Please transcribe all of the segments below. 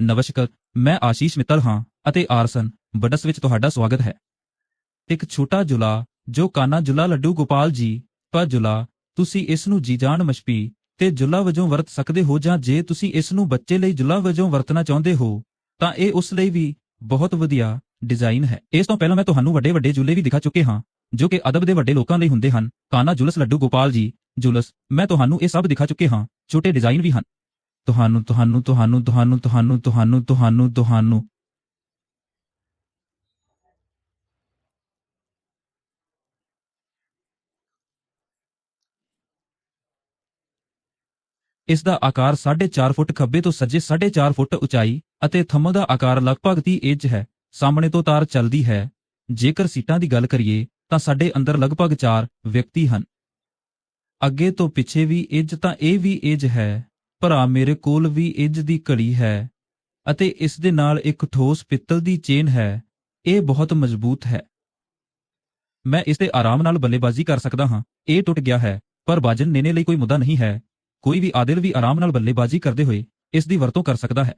ਨਮਸਕਾਰ ਮੈਂ ਆਸ਼ੀਸ਼ ਮਿੱਤਲ ਹਾਂ ਅਤੇ ਆਰਸਨ, ਬਡਸ ਵਿੱਚ ਤੁਹਾਡਾ ਸਵਾਗਤ ਹੈ। ਇੱਕ ਛੋਟਾ ਜੁਲਾ, ਜੋ ਕਾਨਾ ਜੁਲਾ ਲੱਡੂ ਗੋਪਾਲ ਜੀ ਪਰ ਜੁਲਾ, ਤੁਸੀਂ ਇਸ ਨੂੰ ਜੀਜਾਨ ਮਸ਼ਪੀ, ਤੇ ਜੁਲਾ ਵਜੋਂ ਵਰਤ ਸਕਦੇ ਹੋ ਜਾਂ ਜੇ ਤੁਸੀਂ ਇਸ ਨੂੰ ਬੱਚੇ ਲਈ ਜੁਲਾ ਵਜੋਂ ਵਰਤਣਾ ਚਾਹੁੰਦੇ ਹੋ, ਤਾਂ ਇਹ ਉਸ ਲਈ ਵੀ ਬਹੁਤ ਵਧੀਆ ਡਿਜ਼ਾਈਨ ਹੈ। ਇਸ ਤੋਂ ਪਹਿਲਾਂ ਮੈਂ ਤੁਹਾਨੂੰ ਵੱਡੇ ਵੱਡੇ ਜੁਲੇ ਵੀ ਦਿਖਾ ਚੁੱਕੇ ਹਾਂ, ਜੋ ਕਿ ਅਦਬ ਦੇ ਵੱਡੇ ਲੋਕਾਂ ਲਈ ਹੁੰਦੇ ਹਨ। ਕਾਨਾ ਜੁਲਸ ਲੱਡੂ ਗੋਪਾਲ ਜੀ, ਜੁਲਸ, ਮੈਂ ਤੁਹਾਨੂੰ ਇਹ ਸਭ ਦਿਖਾ ਚੁੱਕੇ ਹਾਂ, ਛੋਟੇ ਡਿਜ਼ਾਈਨ ਵੀ ਹਨ। ਤੁਹਾਨੂੰ ਤੁਹਾਨੂੰ ਤੁਹਾਨੂੰ ਤੁਹਾਨੂੰ ਤੁਹਾਨੂੰ ਤੁਹਾਨੂੰ ਤੁਹਾਨੂੰ ਤੁਹਾਨੂੰ। ਇਸ ਦਾ ਆਕਾਰ 4.5 ਫੁੱਟ, ਖੱਬੇ ਤੋਂ ਸੱਜੇ 4.5 ਫੁੱਟ ਉਚਾਈ ਅਤੇ ਥੰਮ ਦਾ ਆਕਾਰ ਲਗਭਗ 30 ਇੰਚ ਹੈ। ਸਾਹਮਣੇ ਤੋਂ ਤਾਰ ਚੱਲਦੀ ਹੈ। ਜੇਕਰ ਸੀਟਾਂ ਦੀ ਗੱਲ ਕਰੀਏ, ਤਾਂ ਸਾਡੇ ਅੰਦਰ ਲਗਭਗ 4 ਵਿਅਕਤੀ ਹਨ। ਅੱਗੇ ਤੋਂ ਪਿੱਛੇ ਵੀ ਇੰਜ ਤਾਂ ਇਹ ਵੀ ਇੰਜ ਹੈ। ਭਰਾ ਮੇਰੇ ਕੋਲ ਵੀ ਇੰਜ ਦੀ ਘੜੀ ਹੈ ਅਤੇ ਇਸ ਦੇ ਨਾਲ ਇੱਕ ਠੋਸ ਪਿੱਤਲ ਦੀ ਚੇਨ ਹੈ, ਇਹ ਬਹੁਤ ਮਜ਼ਬੂਤ ਹੈ। ਮੈਂ ਇਸ ਤੇ ਆਰਾਮ ਨਾਲ ਬੱਲੇਬਾਜ਼ੀ ਕਰ ਸਕਦਾ ਹਾਂ, ਇਹ ਟੁੱਟ ਗਿਆ ਹੈ, ਪਰ ਬਾਜਨ ਨੇਨੇ ਲਈ ਕੋਈ ਮੁੱਦਾ ਨਹੀਂ ਹੈ, ਕੋਈ ਵੀ ਆਦਿਲ ਵੀ ਆਰਾਮ ਨਾਲ ਬੱਲੇਬਾਜ਼ੀ ਕਰਦੇ ਹੋਏ ਇਸ ਦੀ ਵਰਤੋਂ ਕਰ ਸਕਦਾ ਹੈ।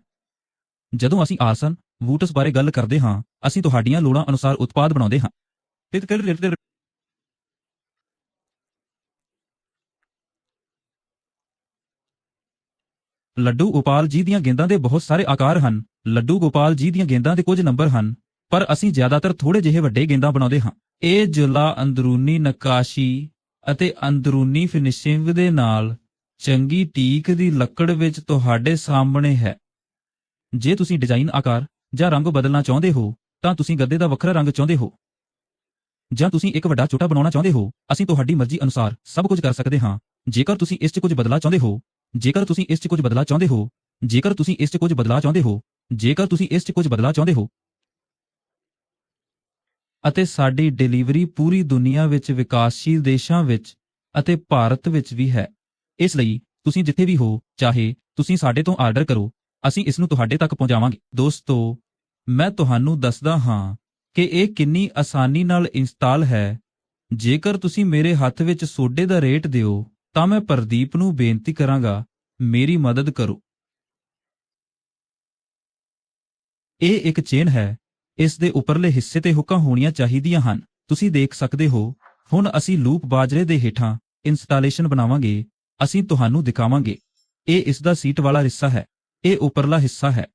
ਜਦੋਂ ਅਸੀਂ ਆਸਨ ਵੂਟਸ ਬਾਰੇ ਗੱਲ ਕਰਦੇ ਹਾਂ, ਅਸੀਂ ਤੁਹਾਡੀਆਂ ਲੋੜਾਂ ਅਨੁਸਾਰ ਉਤਪਾਦ ਬਣਾਉਂਦੇ ਹਾਂ। ਲੱਡੂ ਗੋਪਾਲ ਜੀ ਦੀਆਂ ਗੇਂਦਾਂ ਦੇ ਬਹੁਤ ਸਾਰੇ ਆਕਾਰ ਹਨ। ਲੱਡੂ ਗੋਪਾਲ ਜੀ ਦੀਆਂ ਗੇਂਦਾਂ ਦੇ ਕੁਝ ਨੰਬਰ ਹਨ, ਪਰ ਅਸੀਂ ਜ਼ਿਆਦਾਤਰ ਥੋੜੇ ਜਿਹੇ ਵੱਡੇ ਗੇਂਦਾਂ ਬਣਾਉਂਦੇ ਹਾਂ। ਇਹ ਜੁਲਾ ਅੰਦਰੂਨੀ ਨਕਾਸ਼ੀ ਅਤੇ ਅੰਦਰੂਨੀ ਫਿਨਿਸ਼ਿੰਗ ਦੇ ਨਾਲ ਚੰਗੀ ਟੀਕ ਦੀ ਲੱਕੜ ਵਿੱਚ ਤੁਹਾਡੇ ਸਾਹਮਣੇ ਹੈ। ਜੇ ਤੁਸੀਂ ਡਿਜ਼ਾਈਨ ਆਕਾਰ ਜਾਂ ਰੰਗ ਬਦਲਣਾ ਚਾਹੁੰਦੇ ਹੋ, ਤਾਂ ਤੁਸੀਂ ਗੱਦੇ ਦਾ ਵੱਖਰਾ ਰੰਗ ਚਾਹੁੰਦੇ ਹੋ। ਜਾਂ ਤੁਸੀਂ ਇੱਕ ਵੱਡਾ ਛੋਟਾ ਬਣਾਉਣਾ ਚਾਹੁੰਦੇ ਹੋ, ਅਸੀਂ ਤੁਹਾਡੀ ਮਰਜ਼ੀ ਅਨੁਸਾਰ ਸਭ ਕੁਝ ਕਰ ਸਕਦੇ ਹਾਂ। ਜੇਕਰ ਤੁਸੀਂ ਇਸ 'ਚ ਕੁਝ ਬਦਲਾ ਚਾਹੁੰਦੇ ਹੋ ਜੇਕਰ ਤੁਸੀਂ ਇਸ 'ਚ ਕੁਝ ਬਦਲਾ ਚਾਹੁੰਦੇ ਹੋ, ਜੇਕਰ ਤੁਸੀਂ ਇਸ 'ਚ ਕੁਝ ਬਦਲਾ ਚਾਹੁੰਦੇ ਹੋ, ਜੇਕਰ ਤੁਸੀਂ ਇਸ 'ਚ ਕੁਝ ਬਦਲਾ ਚਾਹੁੰਦੇ ਹੋ। ਅਤੇ ਸਾਡੀ ਡਿਲੀਵਰੀ ਪੂਰੀ ਦੁਨੀਆ ਵਿੱਚ ਵਿਕਾਸਸ਼ੀਲ ਦੇਸ਼ਾਂ ਵਿੱਚ ਅਤੇ ਭਾਰਤ ਵਿੱਚ ਵੀ ਹੈ। ਇਸ ਲਈ ਤੁਸੀਂ ਜਿੱਥੇ ਵੀ ਹੋ, ਚਾਹੇ ਤੁਸੀਂ ਸਾਡੇ ਤੋਂ ਆਰਡਰ ਕਰੋ, ਅਸੀਂ ਇਸ ਨੂੰ ਤੁਹਾਡੇ ਤੱਕ ਪਹੁੰਚਾਵਾਂਗੇ। ਦੋਸਤੋ, ਮੈਂ ਤੁਹਾਨੂੰ ਦੱਸਦਾ ਹਾਂ ਕਿ ਇਹ ਕਿੰਨੀ ਆਸਾਨੀ ਨਾਲ ਇੰਸਟਾਲ ਹੈ। ਜੇਕਰ ਤੁਸੀਂ ਮੇਰੇ ਹੱਥ ਵਿੱਚ ਸੋਡੇ ਦਾ ਰੇਟ ਦਿਓ ਤਾਂ ਮੈਂ ਪ੍ਰਦੀਪ ਨੂੰ ਬੇਨਤੀ ਕਰਾਂਗਾ, ਮੇਰੀ ਮਦਦ ਕਰੋ। ਇਹ ਇੱਕ ਚੇਨ ਹੈ, ਇਸ ਦੇ ਉੱਪਰਲੇ ਹਿੱਸੇ ਤੇ ਹੁੱਕਾਂ ਹੋਣੀਆਂ ਚਾਹੀਦੀਆਂ ਹਨ। ਤੁਸੀਂ ਦੇਖ ਸਕਦੇ ਹੋ, ਹੁਣ ਅਸੀਂ ਲੂਪ ਬਾਜਰੇ ਦੇ ਹੇਠਾਂ ਇੰਸਟਾਲੇਸ਼ਨ ਬਣਾਵਾਂਗੇ, ਅਸੀਂ ਤੁਹਾਨੂੰ ਦਿਖਾਵਾਂਗੇ। ਇਹ ਇਸ ਦਾ ਸੀਟ ਵਾਲਾ ਹਿੱਸਾ ਹੈ, ਇਹ ਉੱਪਰਲਾ ਹਿੱਸਾ ਹੈ।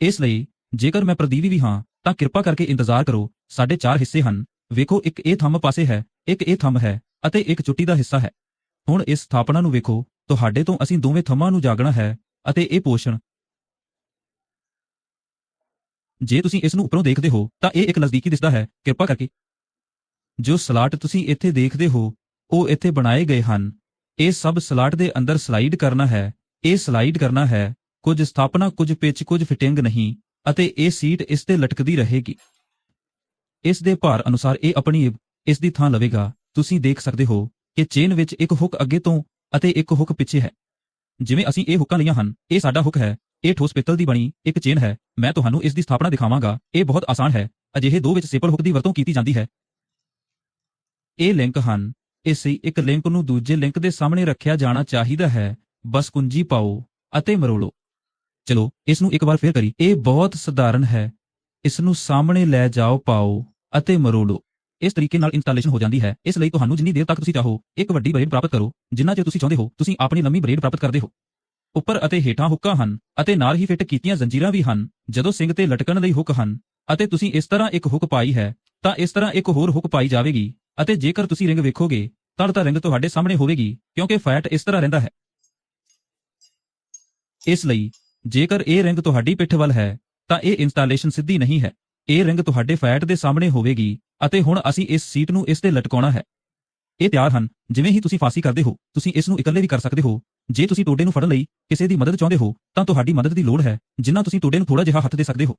ਇਸ ਲਈ, ਜੇਕਰ ਮੈਂ ਪ੍ਰਦੀਪ ਵੀ ਹਾਂ, ਤਾਂ ਕਿਰਪਾ ਕਰਕੇ ਇੰਤਜ਼ਾਰ ਕਰੋ, ਸਾਡੇ ਚਾਰ ਹਿੱਸੇ ਹਨ। ਵੇਖੋ, ਇੱਕ ਇਹ ਥੰਮ ਪਾਸੇ ਹੈ ਇੱਕ ਇਹ ਥੰਮ ਹੈ ਅਤੇ ਇੱਕ ਚੁੱਟੀ ਦਾ ਹਿੱਸਾ ਹੈ। ਹੁਣ ਇਸ ਸਥਾਪਨਾ ਨੂੰ ਵੇਖੋ, ਤੁਹਾਡੇ ਤੋਂ ਅਸੀਂ ਦੋਵੇਂ ਥੰਮਾਂ ਨੂੰ ਜਾਗਣਾ ਹੈ ਅਤੇ ਇਹ ਪੋਸ਼ਣ। ਜੇ ਤੁਸੀਂ ਇਸ ਨੂੰ ਉੱਪਰੋਂ ਦੇਖਦੇ ਹੋ, ਤਾਂ ਇਹ ਇੱਕ ਨਜ਼ਦੀਕੀ ਦਿਸਦਾ ਹੈ, ਕਿਰਪਾ ਕਰਕੇ। ਜੋ ਸਲਾਟ ਤੁਸੀਂ ਇੱਥੇ ਦੇਖਦੇ ਹੋ, ਉਹ ਇੱਥੇ ਬਣਾਏ ਗਏ ਹਨ। ਇਹ ਸਭ ਸਲਾਟ ਦੇ ਅੰਦਰ ਸਲਾਈਡ ਕਰਨਾ ਹੈ। ਇਹ ਸਲਾਈਡ ਕਰਨਾ ਹੈ, ਕੁਝ ਸਥਾਪਨਾ, ਕੁਝ ਪਿਚ, ਕੁਝ ਫਿਟਿੰਗ ਨਹੀਂ, ਅਤੇ ਇਹ ਸੀਟ ਇਸ ਤੇ ਲਟਕਦੀ ਰਹੇਗੀ। ਇਸ ਦੇ ਭਾਰ ਅਨੁਸਾਰ ਇਹ ਆਪਣੀ ਇਸ ਦੀ ਥਾਂ ਲਵੇਗਾ। ਤੁਸੀਂ ਦੇਖ ਸਕਦੇ ਹੋ ਕਿ ਚੇਨ ਵਿੱਚ ਇੱਕ ਹੁੱਕ ਅੱਗੇ ਤੋਂ ਅਤੇ ਇੱਕ ਹੁੱਕ ਪਿੱਛੇ ਹੈ। ਜਿਵੇਂ ਅਸੀਂ ਇਹ ਹੁੱਕਾਂ ਲਈਆਂ ਹਨ, ਇਹ ਸਾਡਾ ਹੁੱਕ ਹੈ। ਇਹ ਠੋਸ ਪਿੱਤਲ ਦੀ ਬਣੀ ਇੱਕ ਚੇਨ ਹੈ। ਮੈਂ ਤੁਹਾਨੂੰ ਇਸ ਦੀ ਸਥਾਪਨਾ ਦਿਖਾਵਾਂਗਾ। ਇਹ ਬਹੁਤ ਆਸਾਨ ਹੈ। ਅਜਿਹੇ ਦੋ ਵਿੱਚ ਸੇਪਲ ਹੁੱਕ ਦੀ ਵਰਤੋਂ ਕੀਤੀ ਜਾਂਦੀ ਹੈ। ਇਹ ਲਿੰਕ ਹਨ। ਇਸੇ ਇੱਕ ਲਿੰਕ ਨੂੰ ਦੂਜੇ ਲਿੰਕ ਦੇ ਸਾਹਮਣੇ ਰੱਖਿਆ ਜਾਣਾ ਚਾਹੀਦਾ ਹੈ। ਬਸ ਕੁੰਜੀ ਪਾਓ ਅਤੇ ਮਰੋੜੋ ਚਲੋ, ਇਸ ਨੂੰ ਇੱਕ ਵਾਰ ਫੇਰ ਕਰੀ ਇਹ ਬਹੁਤ ਸਧਾਰਨ ਹੈ। ਇਸ ਨੂੰ ਸਾਹਮਣੇ ਲੈ ਜਾਓ, ਪਾਓ ਅਤੇ ਮਰੋੜੋ ਇਸ ਤਰੀਕੇ ਨਾਲ ਇੰਸਟਾਲੇਸ਼ਨ ਹੋ ਜਾਂਦੀ ਹੈ। ਇਸ ਲਈ ਤੁਹਾਨੂੰ ਜਿੰਨੀ ਦੇਰ ਤੱਕ ਤੁਸੀਂ ਚਾਹੋ, ਇੱਕ ਵੱਡੀ ਬ੍ਰੇਡ ਪ੍ਰਾਪਤ ਕਰੋ। ਜਿੰਨਾ ਚਿਰ ਤੁਸੀਂ ਚਾਹੁੰਦੇ ਹੋ, ਤੁਸੀਂ ਆਪਣੀ ਲੰਮੀ ਬ੍ਰੇਡ ਪ੍ਰਾਪਤ ਕਰਦੇ ਹੋ। ਉੱਪਰ ਅਤੇ ਹੇਠਾਂ ਹੁੱਕਾਂ ਹਨ, ਅਤੇ ਨਾਲ ਹੀ ਫਿੱਟ ਕੀਤੀਆਂ ਜ਼ੰਜੀਰਾਂ ਵੀ ਹਨ। ਜਦੋਂ ਸਿੰਗ ਤੇ ਲਟਕਣ ਲਈ ਹੁੱਕ ਹਨ, ਅਤੇ ਤੁਸੀਂ ਇਸ ਤਰ੍ਹਾਂ ਇੱਕ ਹੁੱਕ ਪਾਈ ਹੈ, ਤਾਂ ਇਸ ਤਰ੍ਹਾਂ ਇੱਕ ਹੋਰ ਹੁੱਕ ਪਾਈ ਜਾਵੇਗੀ। ਅਤੇ ਜੇਕਰ ਤੁਸੀਂ ਰਿੰਗ ਵੇਖੋਗੇ ਤਾਂ ਤਾਂ ਰਿੰਗ ਤੁਹਾਡੇ ਸਾਹਮਣੇ ਹੋਵੇਗੀ, ਕਿਉਂਕਿ ਫੈਟ ਇਸ ਤਰ੍ਹਾਂ ਰਹਿੰਦਾ ਹੈ। ਇਸ ਲਈ, ਜੇਕਰ ਇਹ ਰਿੰਗ ਤੁਹਾਡੀ ਪਿੱਠ ਵੱਲ ਹੈ, ਤਾਂ ਇਹ ਇੰਸਟਾਲੇਸ਼ਨ ਸਿੱਧੀ ਨਹੀਂ ਹੈ। ਇਹ ਰਿੰਗ ਤੁਹਾਡੇ ਫੈਟ ਦੇ ਸਾਹਮਣੇ ਹੋਵੇਗੀ। ਅਤੇ ਹੁਣ ਅਸੀਂ ਇਸ ਸੀਟ ਨੂੰ ਇਸ ਤੇ ਲਟਕਾਉਣਾ ਹੈ। ਇਹ ਤਿਆਰ ਹਨ, ਜਿਵੇਂ ਹੀ ਤੁਸੀਂ ਫਾਸੀ ਕਰਦੇ ਹੋ, ਤੁਸੀਂ ਇਸ ਨੂੰ ਇਕੱਲੇ ਵੀ ਕਰ ਸਕਦੇ ਹੋ। ਜੇ ਤੁਸੀਂ ਟੋਡੇ ਨੂੰ ਫੜਨ ਲਈ ਕਿਸੇ ਦੀ ਮਦਦ ਚਾਹੁੰਦੇ ਹੋ, ਤਾਂ ਤੁਹਾਡੀ ਮਦਦ ਦੀ ਲੋੜ ਹੈ, ਜਿੰਨਾ ਤੁਸੀਂ ਟੋਡੇ ਨੂੰ ਥੋੜਾ ਜਿਹਾ ਹੱਥ ਦੇ ਸਕਦੇ ਹੋ।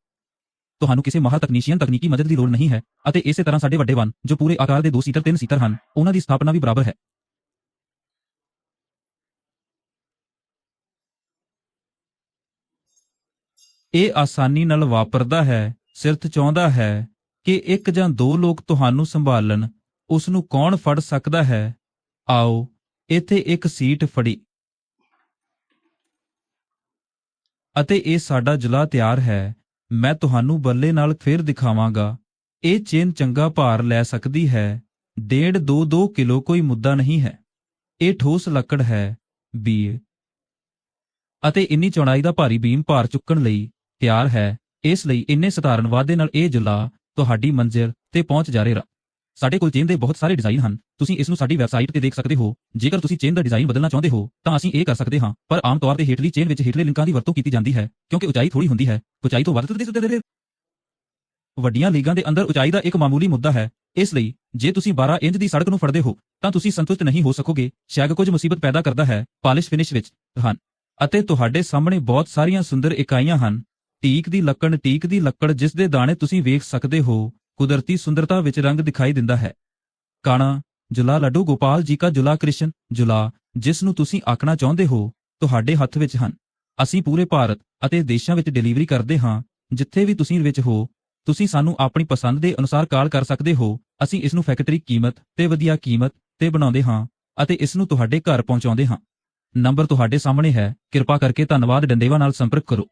ਤੁਹਾਨੂੰ ਕਿਸੇ ਮਾਹਰ ਤਕਨੀਸ਼ੀਅਨ ਤਕਨੀਕੀ ਮਦਦ ਦੀ ਲੋੜ ਨਹੀਂ ਹੈ, ਅਤੇ ਇਸੇ ਤਰ੍ਹਾਂ ਸਾਡੇ ਵੱਡੇ ਵਨ, ਜੋ ਪੂਰੇ ਆਕਾਰ ਦੇ 2 ਸੀਟਰ 3 ਸੀਟਰ ਹਨ, ਉਹਨਾਂ ਦੀ ਸਥਾਪਨਾ ਵੀ ਬਰਾਬਰ ਹੈ। ਇਹ ਆਸਾਨੀ ਨਾਲ ਵਾਪਰਦਾ ਹੈ ਸਿਰਤ ਚਾਹੁੰਦਾ ਹੈ। ਕਿ ਇੱਕ ਜਾਂ ਦੋ ਲੋਕ ਤੁਹਾਨੂੰ ਸੰਭਾਲਣ ਉਸ ਨੂੰ ਕੌਣ ਫੜ ਸਕਦਾ ਹੈ? ਆਓ, ਇੱਥੇ ਇੱਕ ਸੀਟ ਫੜੀ। ਅਤੇ ਇਹ ਸਾਡਾ ਜੁਲਾ ਤਿਆਰ ਹੈ, ਮੈਂ ਤੁਹਾਨੂੰ ਬੱਲੇ ਨਾਲ ਫਿਰ ਦਿਖਾਵਾਂਗਾ। ਇਹ ਚੇਨ ਚੰਗਾ ਭਾਰ ਲੈ ਸਕਦੀ ਹੈ, ਡੇਢ 2-2 ਕਿਲੋ ਕੋਈ ਮੁੱਦਾ ਨਹੀਂ ਹੈ। ਇਹ ਠੋਸ ਲੱਕੜ ਹੈ ਬੀ ਅਤੇ ਇੰਨੀ ਚੌੜਾਈ ਦਾ ਭਾਰੀ ਬੀਮ ਭਾਰ ਚੁੱਕਣ ਲਈ ਤਿਆਰ ਹੈ, ਇਸ ਲਈ ਇੰਨੇ ਸਧਾਰਨ ਵਾਧੇ ਨਾਲ ਇਹ ਜੁਲਾ ਤੁਹਾਡੀ ਮੰਜ਼ਿਲ ਤੇ ਪਹੁੰਚ ਜਾਵੇਗਾ ਸਾਡੇ ਕੋਲ ਚੇਨ ਦੇ ਬਹੁਤ ਸਾਰੇ ਡਿਜ਼ਾਈਨ ਹਨ। ਤੁਸੀਂ ਇਸ ਨੂੰ ਸਾਡੀ ਵੈਬਸਾਈਟ ਤੇ ਦੇਖ ਸਕਦੇ ਹੋ। ਜੇਕਰ ਤੁਸੀਂ ਚੇਨ ਦਾ ਡਿਜ਼ਾਈਨ ਬਦਲਣਾ ਚਾਹੁੰਦੇ ਹੋ, ਤਾਂ ਅਸੀਂ ਇਹ ਕਰ ਸਕਦੇ ਹਾਂ। ਪਰ ਆਮ ਤੌਰ ਤੇ ਹੇਠਲੀ ਚੇਨ ਵਿੱਚ ਹੇਠਲੇ ਲਿੰਕਾਂ ਦੀ ਵਰਤੋਂ ਕੀਤੀ ਜਾਂਦੀ ਹੈ, ਕਿਉਂਕਿ ਉਚਾਈ ਥੋੜੀ ਹੁੰਦੀ ਹੈ। ਉਚਾਈ ਤੋਂ ਵੱਧ ਤੁਰਦੇ ਵੱਡੀਆਂ ਲੀਗਾਂ ਦੇ ਅੰਦਰ ਉਚਾਈ ਦਾ ਇੱਕ ਮਾਮੂਲੀ ਮੁੱਦਾ ਹੈ। ਇਸ ਲਈ, ਜੇ ਤੁਸੀਂ 12 ਇੰਚ ਦੀ ਸੜਕ ਨੂੰ ਫੜਦੇ ਹੋ, ਤਾਂ ਤੁਸੀਂ ਸੰਤੁਸ਼ਟ ਨਹੀਂ ਹੋ ਸਕੋਗੇ। ਸ਼ੈਗ ਕੁਝ ਮੁਸੀਬਤ ਪੈਦਾ ਕਰਦਾ ਹੈ। ਪਾਲਿਸ਼ ਫਿਨਿਸ਼ ਵਿੱਚ, ਹਨ। ਅਤੇ ਤੁਹਾਡੇ ਸਾਹਮਣੇ ਬਹੁਤ ਸਾਰੀਆਂ ਸੁੰਦਰ ਇਕਾਈਆਂ ਹਨ। ਟੀਕ ਦੀ ਲੱਕੜ, ਟੀਕ ਦੀ ਲੱਕੜ ਜਿਸ ਦੇ ਦਾਣੇ ਤੁਸੀਂ ਵੇਖ ਸਕਦੇ ਹੋ, ਕੁਦਰਤੀ ਸੁੰਦਰਤਾ ਵਿੱਚ ਰੰਗ ਦਿਖਾਈ ਦਿੰਦਾ ਹੈ। ਕਾਣਾ, ਜੁਲਾ ਲੱਡੂ, ਗੋਪਾਲ ਜੀ ਕਾ ਜੁਲਾ ਕ੍ਰਿਸ਼ਨ, ਜੁਲਾ, ਜਿਸ ਨੂੰ ਤੁਸੀਂ ਆਖਣਾ ਚਾਹੁੰਦੇ ਹੋ, ਤੁਹਾਡੇ ਹੱਥ ਵਿੱਚ ਹਨ। ਅਸੀਂ ਪੂਰੇ ਭਾਰਤ ਅਤੇ ਦੇਸ਼ਾਂ ਵਿੱਚ ਡਿਲੀਵਰੀ ਕਰਦੇ ਹਾਂ, ਜਿੱਥੇ ਵੀ ਤੁਸੀਂ ਵਿੱਚ ਹੋ, ਤੁਸੀਂ ਸਾਨੂੰ ਆਪਣੀ ਪਸੰਦ ਦੇ ਅਨੁਸਾਰ ਕਾਲ ਕਰ ਸਕਦੇ ਹੋ, ਅਸੀਂ ਇਸ ਨੂੰ ਫੈਕਟਰੀ ਕੀਮਤ ਤੇ ਵਧੀਆ ਕੀਮਤ ਤੇ ਬਣਾਉਂਦੇ ਹਾਂ ਅਤੇ ਇਸ ਨੂੰ ਤੁਹਾਡੇ ਘਰ ਪਹੁੰਚਾਉਂਦੇ ਹਾਂ। ਨੰਬਰ ਤੁਹਾਡੇ ਸਾਹਮਣੇ ਹੈ, ਕਿਰਪਾ ਕਰਕੇ ਧੰਨਵਾਦ, ਡੰਡੇਵਾ ਨਾਲ ਸੰਪਰਕ ਕਰੋ।